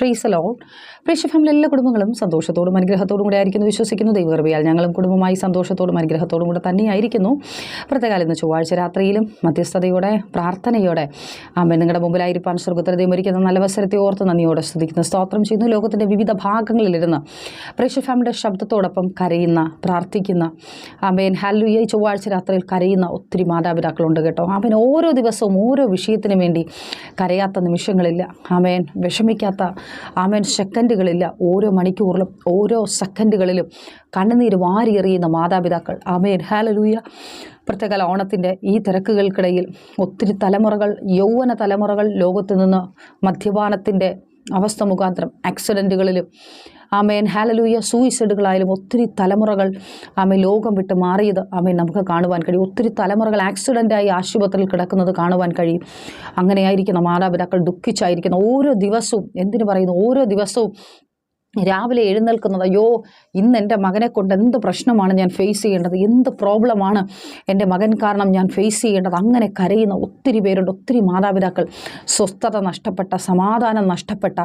ഫ്രീസലോ പ്രേക്ഷ family എല്ലാ കുടുംബങ്ങളും സന്തോഷത്തോടും അനുഗ്രഹത്തോടും കൂടെ ആയിരിക്കുന്നു. വിശ്വസിക്കുന്നു ദൈവകൃപയാൽ ഞങ്ങളും കുടുംബമായി സന്തോഷത്തോടും അനുഗ്രഹത്തോടും കൂടെ തന്നെയായിരിക്കുന്നു. പ്രത്യേകാലം ഇന്ന് ചൊവ്വാഴ്ച രാത്രിയിലും മധ്യസ്ഥതയോടെ പ്രാർത്ഥനയോടെ അമ്മ നിങ്ങളുടെ മുമ്പിലായിരിക്കാൻ സ്വർഗത്തരതയും ഒരുക്കുന്ന നല്ല അവസരത്തെ ഓർത്ത് നന്ദിയോടെ സ്തുതിക്കുന്നു. സ്തോത്രം ചെയ്യുന്നു. ലോകത്തിന്റെ വിവിധ ഭാഗങ്ങളിലിരുന്ന് പ്രേക്ഷ ഫാമിലിയുടെ ശബ്ദത്തോടൊപ്പം കരയുന്ന പ്രാർത്ഥിക്കുന്ന ആമേൻ. ഹല്ലുയ ഈ ചൊവ്വാഴ്ച രാത്രിയിൽ കരയുന്ന ഒത്തിരി മാതാപിതാക്കളുണ്ട് കേട്ടോ. അവൻ ഓരോ ദിവസവും ഓരോ വിഷയത്തിനു വേണ്ടി കരയാത്ത നിമിഷങ്ങളില്ല. ആമേൻ. വിഷമിക്കാത്ത ആമേൻ. സെക്കൻഡുകളില്ല ഓരോ മണിക്കൂറിലും ഓരോ സെക്കൻഡുകളിലും കണ്ണുനീര് വാരിയെറിയുന്ന മാതാപിതാക്കൾ. ആമേൻ. ഹാലലൂയ പ്രത്യേക ഓണത്തിന്റെ ഈ തിരക്കുകൾക്കിടയിൽ ഒത്തിരി തലമുറകൾ യൗവന തലമുറകൾ ലോകത്ത് നിന്ന് മദ്യപാനത്തിന്റെ അവസ്ഥ മുഖാന്തരം ആക്സിഡന്റുകളിലും ആമേൻ. ഹാലലൂയ സൂയിസൈഡുകളായാലും ഒത്തിരി തലമുറകൾ ആമേ ലോകം വിട്ട് മാറിയത് ആമേൻ നമുക്ക് കാണുവാൻ കഴിയും. ഒത്തിരി തലമുറകൾ ആക്സിഡന്റായി ആശുപത്രിയിൽ കിടക്കുന്നത് കാണുവാൻ കഴിയും. അങ്ങനെയായിരിക്കുന്ന മാതാപിതാക്കൾ ദുഃഖിച്ചായിരിക്കുന്ന ഓരോ ദിവസവും എന്തിനു പറയുന്നു? ഓരോ ദിവസവും രാവിലെ എഴുന്നേൽക്കുന്നത് അയ്യോ ഇന്ന് എന്റെ മകനെ കൊണ്ട് എന്ത് പ്രശ്നമാണ് ഞാൻ ഫേസ് ചെയ്യേണ്ടത്? എന്ത് പ്രോബ്ലമാണ് എന്റെ മകൻ കാരണം ഞാൻ ഫേസ് ചെയ്യേണ്ടത്? അങ്ങനെ കരയുന്ന ഒത്തിരി പേരുണ്ട് ഒത്തിരി മാതാപിതാക്കൾ. സ്വസ്ഥത നഷ്ടപ്പെട്ട സമാധാനം നഷ്ടപ്പെട്ട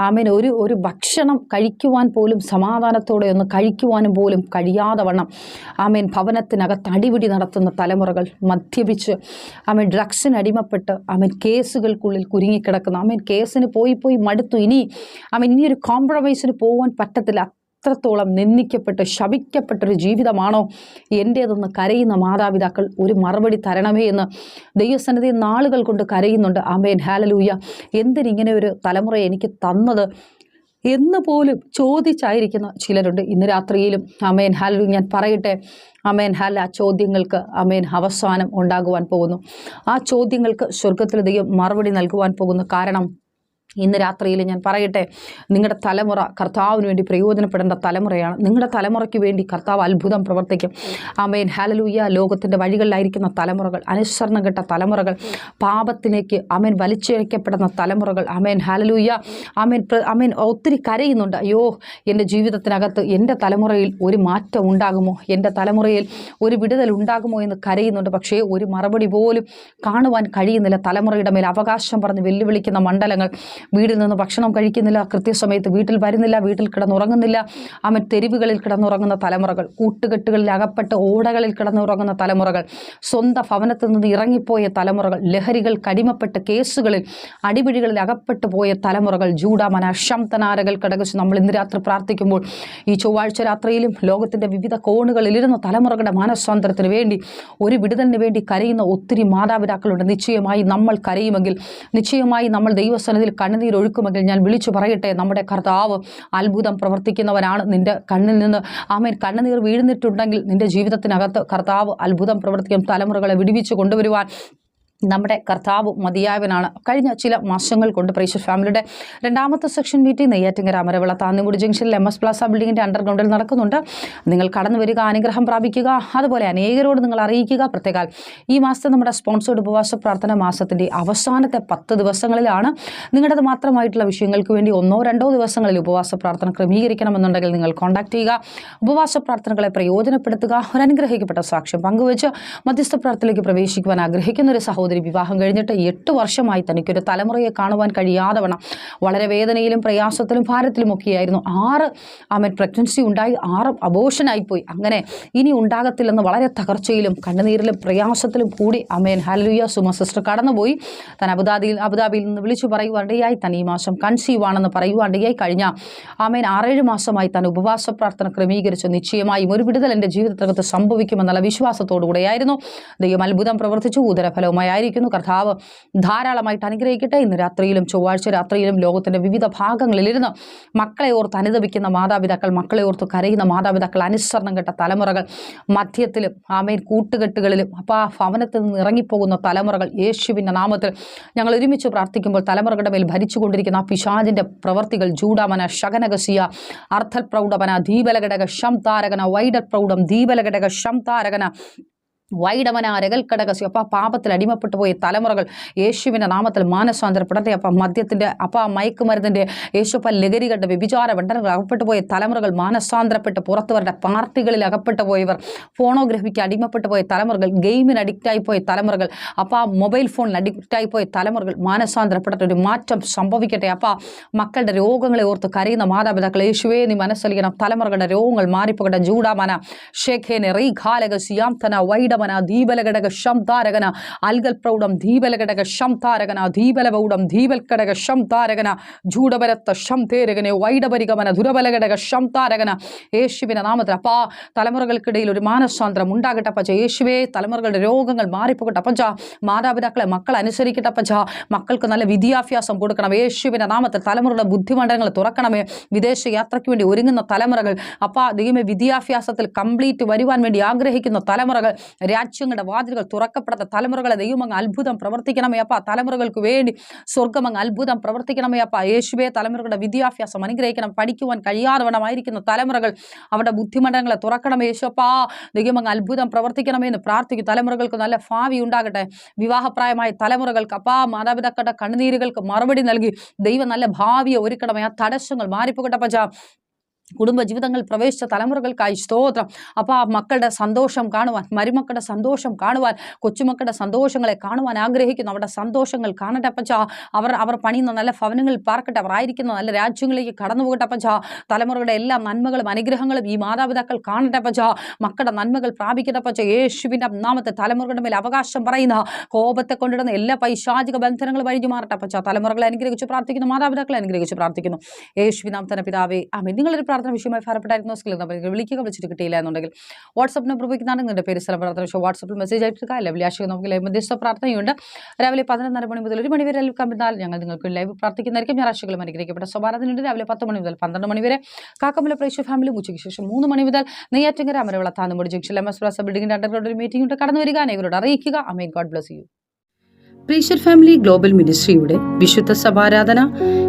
ആമേൻ ഒരു ഒരു ഭക്ഷണം കഴിക്കുവാൻ പോലും സമാധാനത്തോടെ ഒന്ന് കഴിക്കുവാനും പോലും കഴിയാതെ വണ്ണം. ആമേൻ ഭവനത്തിനകത്ത് അടിപിടി നടത്തുന്ന തലമുറകൾ മദ്യപിച്ച് ആമേൻ ഡ്രഗ്സിന് അടിമപ്പെട്ട് ആമേൻ കേസുകൾക്കുള്ളിൽ കുരുങ്ങിക്കിടക്കുന്ന. ആമേൻ കേസിന് പോയി പോയി മടുത്തു. ഇനി ആമേൻ ഇനിയൊരു ഒരു കോംപ്രമൈസിന് പോകാൻ പറ്റത്തില്ല. അത്രത്തോളം നിന്ദിക്കപ്പെട്ട് ശപിക്കപ്പെട്ടൊരു ജീവിതമാണോ എന്റേതെന്ന് കരയുന്ന മാതാപിതാക്കൾ ഒരു മറുപടി തരണമേ എന്ന് ദൈവസന്നിധി നാളുകൾ കൊണ്ട് കരയുന്നുണ്ട്. അമ്മേൻ ഹാലലൂയ എന്തിനിങ്ങനെ ഒരു തലമുറ എനിക്ക് തന്നത് എന്ന് പോലും ചോദിച്ചായിരിക്കുന്ന ചിലരുണ്ട് ഇന്ന് രാത്രിയിലും. അമേൻ ഹാലു ഞാൻ പറയട്ടെ. അമേൻ ഹാൽ ആ ചോദ്യങ്ങൾക്ക് അമേൻ അവസാനം ഉണ്ടാകുവാൻ പോകുന്നു. ആ ചോദ്യങ്ങൾക്ക് സ്വർഗത്തിൽ ദൈവം മറുപടി നൽകുവാൻ പോകുന്നു. കാരണം ഇന്ന് രാത്രിയിൽ ഞാൻ പറയട്ടെ നിങ്ങളുടെ തലമുറ കർത്താവിന് വേണ്ടി പ്രയോജനപ്പെടേണ്ട തലമുറയാണ്. നിങ്ങളുടെ തലമുറയ്ക്ക് വേണ്ടി കർത്താവ് അത്ഭുതം പ്രവർത്തിക്കും. ആമേൻ. ഹാലലൂയ ലോകത്തിന്റെ വഴികളിലായിരിക്കുന്ന തലമുറകൾ അനുസരണം കെട്ട തലമുറകൾ പാപത്തിലേക്ക് അമേൻ വലിച്ചിഴക്കപ്പെടുന്ന തലമുറകൾ. അമേൻ ഹാലലൂയ അമേൻ പ്ര- അമേൻ ഒത്തിരി കരയുന്നുണ്ട്. അയ്യോ എന്റെ ജീവിതത്തിനകത്ത് എന്റെ തലമുറയിൽ ഒരു മാറ്റം ഉണ്ടാകുമോ? എന്റെ തലമുറയിൽ ഒരു വിടുതൽ ഉണ്ടാകുമോ എന്ന് കരയുന്നുണ്ട്. പക്ഷേ ഒരു മറുപടി പോലും കാണുവാൻ കഴിയുന്നില്ല. തലമുറയുടെ മേൽ അവകാശം പറഞ്ഞ് വെല്ലുവിളിക്കുന്ന മണ്ഡലങ്ങൾ വീട്ടിൽ നിന്ന് ഭക്ഷണം കഴിക്കുന്നില്ല കൃത്യസമയത്ത് വീട്ടിൽ വരുന്നില്ല വീട്ടിൽ കിടന്നുറങ്ങുന്നില്ല. അവൻ തെരുവുകളിൽ കിടന്നുറങ്ങുന്ന തലമുറകൾ കൂട്ടുകെട്ടുകളിൽ അകപ്പെട്ട് ഓടകളിൽ കിടന്നുറങ്ങുന്ന തലമുറകൾ സ്വന്തം ഭവനത്തിൽ നിന്ന് ഇറങ്ങിപ്പോയ തലമുറകൾ ലഹരികൾ കടിമപ്പെട്ട് കേസുകളിൽ അടിപിടികളിൽ അകപ്പെട്ടു പോയ തലമുറകൾ ജൂഡാമന ശംതനാരകൾ കിടകച്ച് നമ്മൾ ഇന്ന് രാത്രി പ്രാർത്ഥിക്കുമ്പോൾ ഈ ചൊവ്വാഴ്ച രാത്രിയിലും ലോകത്തിന്റെ വിവിധ കോണുകളിലിരുന്ന തലമുറകളുടെ മാനസ്വാതന്ത്ര്യത്തിന് വേണ്ടി ഒരു വിടുതലിന് വേണ്ടി കരയുന്ന ഒത്തിരി മാതാപിതാക്കളുണ്ട്. നിശ്ചയമായി നമ്മൾ കരയുമെങ്കിൽ നിശ്ചയമായി നമ്മൾ ദൈവസന്നിധിയിൽ കണ്ണുനീർ ഒഴുക്കുമെങ്കിൽ ഞാൻ വിളിച്ചു പറയട്ടെ. നമ്മുടെ കർത്താവ് അത്ഭുതം പ്രവർത്തിക്കുന്നവനാണ് നിന്റെ കണ്ണിൽ നിന്ന്. ആമേൻ. കണ്ണുനീർ വീഴുന്നിട്ടുണ്ടെങ്കിൽ നിന്റെ ജീവിതത്തിനകത്ത് കർത്താവ് അത്ഭുതം പ്രവർത്തിക്കും. തലമുറകളെ വിടുവിച്ച് കൊണ്ടുവരുവാൻ നമ്മുടെ കർത്താവ് മതിയായവനാണ്. കഴിഞ്ഞ ചില മാസങ്ങൾ കൊണ്ട് പ്രേക്ഷ ഫാമിലിയുടെ രണ്ടാമത്തെ സെക്ഷൻ മീറ്റിംഗ് നെയ്യാറ്റിങ്ങര അമരവിള താന്നിമുടി ജംഗ്ഷനിൽ എം എസ് പ്ലാസ ബിൽഡിങ്ങിന്റെ അണ്ടർഗ്രൗണ്ടിൽ നടക്കുന്നുണ്ട്. നിങ്ങൾ കടന്നു വരിക അനുഗ്രഹം പ്രാപിക്കുക. അതുപോലെ അനേകരോട് നിങ്ങൾ അറിയിക്കുക. പ്രത്യേകാൽ ഈ മാസത്തെ നമ്മുടെ സ്പോൺസേഡ് ഉപവാസ പ്രാർത്ഥന മാസത്തിന്റെ അവസാനത്തെ പത്ത് ദിവസങ്ങളിലാണ്. നിങ്ങളുടേത് മാത്രമായിട്ടുള്ള വിഷയങ്ങൾക്ക് വേണ്ടി ഒന്നോ രണ്ടോ ദിവസങ്ങളിൽ ഉപവാസ പ്രാർത്ഥന ക്രമീകരിക്കണമെന്നുണ്ടെങ്കിൽ നിങ്ങൾ കോൺടാക്ട് ചെയ്യുക. ഉപവാസ പ്രാർത്ഥനകളെ പ്രയോജനപ്പെടുത്തുക. ഒരു അനുഗ്രഹിക്കപ്പെട്ട സാക്ഷ്യം പങ്കുവച്ച് മധ്യസ്ഥ പ്രാർത്ഥനയിലേക്ക് പ്രവേശിക്കുവാൻ ആഗ്രഹിക്കുന്ന ഒരു സഹോദരി വിവാഹം കഴിഞ്ഞിട്ട് എട്ട് വർഷമായി തനിക്കൊരു തലമുറയെ കാണുവാൻ കഴിയാതെ വണ്ണം വളരെ വേദനയിലും പ്രയാസത്തിലും ഭാരത്തിലുമൊക്കെയായിരുന്നു. ആറ് ആമൻ പ്രഗ്നൻസി ഉണ്ടായി ആറ് അബോഷനായിപ്പോയി അങ്ങനെ ഇനി ഉണ്ടാകത്തില്ലെന്ന് വളരെ തകർച്ചയിലും കണ്ണുനീരിലും പ്രയാസത്തിലും കൂടി അമേൻ. ഹലുയ സുമ സിസ്റ്റർ കടന്നുപോയി. താൻ അബുദാബിയിൽ അബുദാബിയിൽ നിന്ന് വിളിച്ചു പറയുവാണ്ടയായി താൻ ഈ മാസം കൺസീവ് ആണെന്ന് പറയുവാണ്ടയായി കഴിഞ്ഞ. ആമേൻ ആറേഴ് മാസമായി താൻ ഉപവാസ പ്രാർത്ഥന ക്രമീകരിച്ചു നിശ്ചയമായും ഒരു വിടുതൽ എന്റെ ജീവിതത്തിനകത്ത് സംഭവിക്കുമെന്നുള്ള വിശ്വാസത്തോടുകൂടെയായിരുന്നു. ദൈവം അത്ഭുതം പ്രവർത്തിച്ചു ഉദരഫലവുമായി ആയിരിക്കുന്നു. കർത്താവ് ധാരാളമായിട്ട് അനുഗ്രഹിക്കട്ടെ. ഇന്ന് രാത്രിയിലും ചൊവ്വാഴ്ച രാത്രിയിലും ലോകത്തിന്റെ വിവിധ ഭാഗങ്ങളിലിരുന്ന് മക്കളെ ഓർത്ത് അനുദപിക്കുന്ന മാതാപിതാക്കൾ മക്കളെ ഓർത്ത് കരയുന്ന മാതാപിതാക്കൾ അനുസരണം കെട്ട തലമുറകൾ മധ്യത്തിലും ആമേൻ കൂട്ടുകെട്ടുകളിലും അപ്പോൾ ആ ഭവനത്തിൽ നിന്ന് ഇറങ്ങിപ്പോകുന്ന തലമുറകൾ യേശുവിന്റെ നാമത്തിൽ ഞങ്ങൾ ഒരുമിച്ച് പ്രാർത്ഥിക്കുമ്പോൾ തലമുറകളുടെ മേൽ ഭരിച്ചുകൊണ്ടിരിക്കുന്ന ആ പിശാജിന്റെ പ്രവർത്തികൾ ജൂഡാമന ശകനകസിയ അർത്ഥൽ പ്രൗഢമന ദീപലഘടക ശം താരകന വൈഡൽ പ്രൗഢം ദീപലഘടക ശം താരകന വൈഡവന രകൽക്കടകസി അപ്പ പാപത്തിൽ അടിമപ്പെട്ടു പോയ തലമുറകൾ യേശുവിന്റെ നാമത്തിൽ മാനസാന്തരപ്പെടട്ടെ. അപ്പം മദ്യത്തിന്റെ അപ്പം മയക്കുമരുന്നിന്റെ യേശുപ്പ ലഹരികളുടെ വ്യഭിചാര ബന്ധനങ്ങൾ അകപ്പെട്ടു പോയ തലമുറകൾ മാനസാന്തരപ്പെട്ട് പുറത്തുവരുടെ പാർട്ടികളിൽ അകപ്പെട്ടു പോയവർ ഫോണോഗ്രഫിക്ക് അടിമപ്പെട്ടു പോയ തലമുറകൾ ഗെയിമിന് അഡിക്റ്റായി പോയ തലമുറകൾ അപ്പ മൊബൈൽ ഫോണിന് അഡിക്റ്റായി പോയ തലമുറകൾ മാനസാന്തരപ്പെടട്ടെ. ഒരു മാറ്റം സംഭവിക്കട്ടെ. അപ്പ മക്കളുടെ രോഗങ്ങളെ ഓർത്ത് കരയുന്ന മാതാപിതാക്കൾ യേശുവേ നീ മനസ്സലിക്കണം തലമുറകളുടെ രോഗങ്ങൾ മാറിപ്പോകട്ടെ. ജൂഡാമന ഷേഖേനെ റീഘാലക സിയാംതന വൈഡമന ഷം ശംതാരകന. അൽഗൽ പ്രൗഢം ദീപലഘടക ശംതാരകന ദീപലപൗഢം ദീപൽക്കടക ശംതാരകന. ജൂഡബലത്ത ശംതേരകനെ വൈഡപരിഗമന ദുരബലഘടക ശംതാരകന. യേശുവിന്റെ നാമത്തിൽ അപ്പാ തലമുറകൾക്കിടയിൽ ഒരു മാനസാന്തരം ഉണ്ടാകട്ടെ പച്ച യേശുവേ തലമുറകളുടെ രോഗങ്ങൾ മാറിപ്പോകട്ടെ പച്ച മാതാപിതാക്കളെ മക്കൾ അനുസരിക്കട്ടെ പച്ച മക്കൾക്ക് നല്ല വിദ്യാഭ്യാസം കൊടുക്കണം. യേശുവിന്റെ നാമത്തിൽ തലമുറയുടെ ബുദ്ധിമണ്ഡലങ്ങൾ തുറക്കണമേ. വിദേശ യാത്രയ്ക്ക് വേണ്ടി ഒരുങ്ങുന്ന തലമുറകൾ അപ്പ ദൈവമേ വിദ്യാഭ്യാസത്തിൽ കംപ്ലീറ്റ് വരുവാൻ വേണ്ടി ആഗ്രഹിക്കുന്ന തലമുറകൾ രാജ്യങ്ങളുടെ വാതിലുകൾ തുറക്കപ്പെടാത്ത തലമുറകളെ ദൈവം അങ്ങ് അത്ഭുതം പ്രവർത്തിക്കണമേ അപ്പ. തലമുറകൾക്ക് വേണ്ടി സ്വർഗം അങ്ങ് അത്ഭുതം പ്രവർത്തിക്കണമേ അപ്പ. യേശുവെ തലമുറകളുടെ വിദ്യാഭ്യാസം അനുഗ്രഹിക്കണം. പഠിക്കുവാൻ കഴിയാതവണമായിരിക്കുന്ന തലമുറകൾ അവരുടെ ബുദ്ധിമണ്ഡലങ്ങളെ തുറക്കണം യേശുപ്പാ ദൈവം അങ്ങ് അത്ഭുതം പ്രവർത്തിക്കണമേ എന്ന് പ്രാർത്ഥിക്കും തലമുറകൾക്ക് നല്ല ഭാവി ഉണ്ടാകട്ടെ. വിവാഹപ്രായമായ തലമുറകൾക്ക് അപ്പാ മാതാപിതാക്കളുടെ കണ്ണുനീരുകൾക്ക് മറുപടി നൽകി ദൈവം നല്ല ഭാവിയെ ഒരുക്കണമേ. ആ തടസ്സങ്ങൾ മാറിപ്പോകട്ടെ പച്ച കുടുംബജീവിതങ്ങൾ പ്രവേശിച്ച തലമുറകൾക്കായി സ്തോത്രം. അപ്പോൾ ആ മക്കളുടെ സന്തോഷം കാണുവാൻ മരുമക്കളുടെ സന്തോഷം കാണുവാൻ കൊച്ചുമക്കളുടെ സന്തോഷങ്ങളെ കാണുവാൻ ആഗ്രഹിക്കുന്നു. അവരുടെ സന്തോഷങ്ങൾ കാണട്ടെ അപ്പച്ച. അവർ അവർ പണിയുന്ന നല്ല ഭവനങ്ങളിൽ പാർക്കട്ടെ. അവർ ആയിരിക്കുന്ന നല്ല രാജ്യങ്ങളിലേക്ക് കടന്നു പോകട്ടെ അപ്പച്ച. തലമുറകളുടെ എല്ലാ നന്മകളും അനുഗ്രഹങ്ങളും ഈ മാതാപിതാക്കൾ കാണട്ടെ അപ്പച്ച. മക്കളുടെ നന്മകൾ പ്രാപിക്കട്ടെ അപ്പച്ച. യേശുവിന്റെ നാമത്തെ തലമുറകളുടെ മേൽ അവകാശം പറയുന്ന കോപത്തെ കൊണ്ടിടുന്ന എല്ലാ പൈശാചിക ബന്ധനങ്ങൾ വഴിഞ്ഞു മാറട്ടെ അപ്പച്ച. തലമുറകളെ അനുഗ്രഹിച്ച് പ്രാർത്ഥിക്കുന്നു മാതാപിതാക്കളെ അനുഗ്രഹിച്ച് പ്രാർത്ഥിക്കുന്നു. യേശുവിനാമത്തന പിതാവേ ആമേ നിങ്ങളൊരു വിഷയമായി ഭാരപ്പെട്ടായിരുന്നു സ്കിൽ നമ്പർ വിളിക്കുക വിളിച്ചിട്ട് കിട്ടിയില്ല എന്നുണ്ടെങ്കിൽ വാട്സപ്പ് നമ്പർ ഉപയോഗിക്കുന്നതാണ് നിങ്ങളുടെ പേര് സ്ഥലം പ്രാർത്ഥന വിഷയം. വാട്സപ്പിൽ മെസ്സേജ് അയച്ചിട്ട് അല്ല വെള്ളിയാഴ്ച നമുക്ക് ലൈവ് മധ്യസ്ഥ പ്രാർത്ഥനയുണ്ട്. രാവിലെ പതിനൊന്നര മണി മുതൽ ഒരു മണി വരെ ലൈവ് കമ്പിന്നാൽ ഞങ്ങൾ നിങ്ങൾക്ക് ലൈവ് പ്രാർത്ഥിക്കുന്നതായിരിക്കും. ഞായറാഴ്ചകളും അനുഗ്രഹിക്കപ്പെട്ട സ്വഭാവത്തിനുണ്ട്. രാവിലെ പത്ത് മണി മുതൽ പന്ത്രണ്ട് മണി വരെ കാക്കമല പ്രേക്ഷ ഫാമിലി ഉച്ചയ്ക്ക് ശേഷം മൂന്ന് മണി മുതൽ Neyyattinkara Amaravila Thannimudi junction M S plus underground ഒരു മീറ്റിംഗ് ഉണ്ട്. കടന്നു വരിക. അനേകരോട് അറിയിക്കുക. അമേ God bless you praiser family global മിനിസ്ട്രിയുടെ വിശുദ്ധ സഭാരാധന